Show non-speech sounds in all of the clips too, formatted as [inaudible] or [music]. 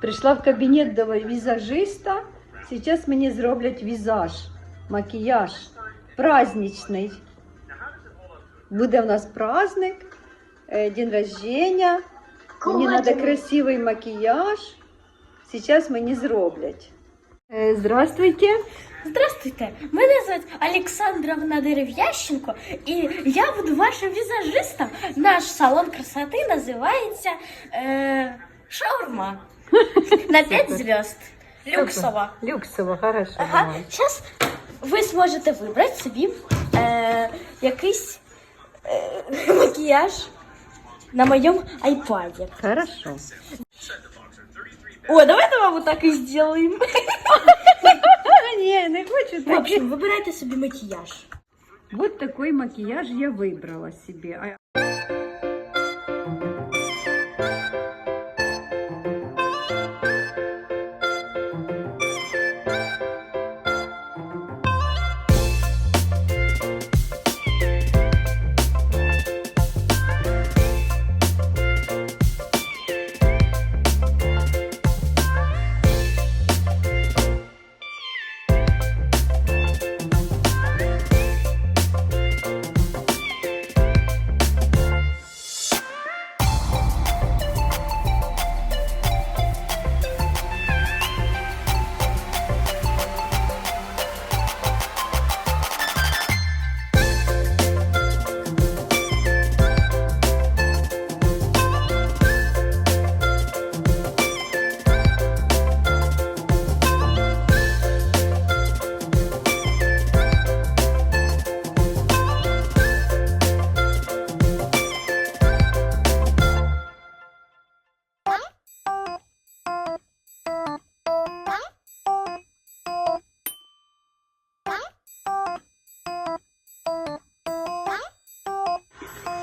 Прийшла в кабінет до візажиста. Зараз мені зроблять візаж, макіяж праздничний. Буде в нас праздник, е, день рождения. Мені треба красивий макіяж. Зараз мені зроблять. Е, Здравствуйте. Здравствуйте, мене звуть Олександровна Дерев'ященко, і я буду вашим візажистом. Наш салон красоти називається е, Шаурма. На 5 зв'язд. Люксова. Люксово, хорошо. Ага. Зараз ви зможете вибрати собі е, якийсь е, макіяж [laughs] на моєму айпаді. Хорошо. О, давайте вам так і зробимо. А, ні, не хочу В так. общем, вибирайте собі макіяж. Вот такой макияж я выбрала себе. А-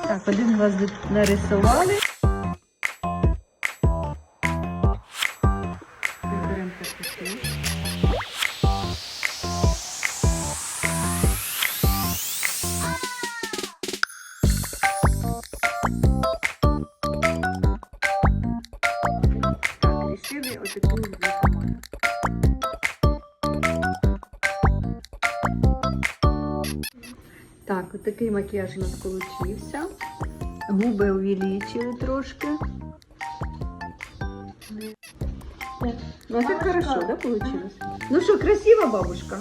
Так, один глаз нарисували. Так, отакий макіяж у нас получився. Губи увеличили трошки. Ну, а так хорошо, да, получилось? Ну що, красива бабушка?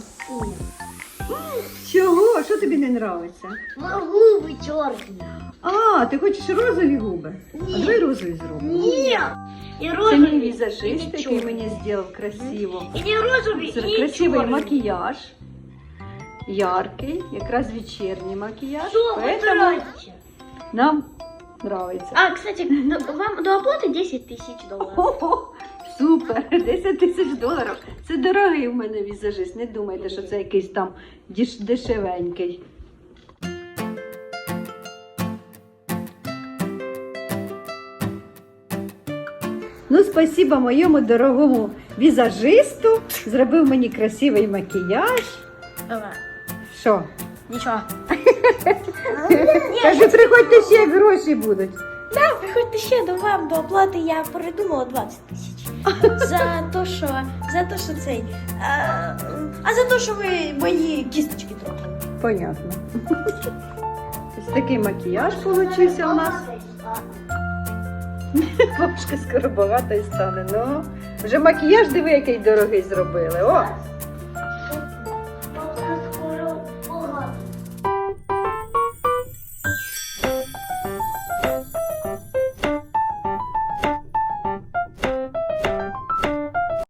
Чого? Що тобі не нравиться? Губи чорні. А, ти хочеш розові губи? А Ні. давай розові зробимо. Ні. І Це розові. мій візажист, і який чорні. мені зробив красиво. І не розові, і красивий чорні. макіяж. Яркий, якраз вечірній макіяж. Поэтому вибирайте? нам нравится. А, кстати, до- вам до оплати 10 тисяч доларів. Ого, супер! 10 тисяч доларів. Це дорогий у мене візажист. Не думайте, що це якийсь там деш- дешевенький. Ну, спасибо моєму дорогому візажисту. Зробив мені красивий макіяж. Що? Нічого. Каже, приходьте ще, як гроші будуть. Да, приходьте ще до вам до оплати, я передумала 20 тисяч. За те, що, за те, що цей. А, а за те, що ви мої кісточки трогали. Понятно. Ось такий макіяж получився у нас. Бабушка скоро багата і стане. Ну, вже макіяж диви, який дорогий зробили. О,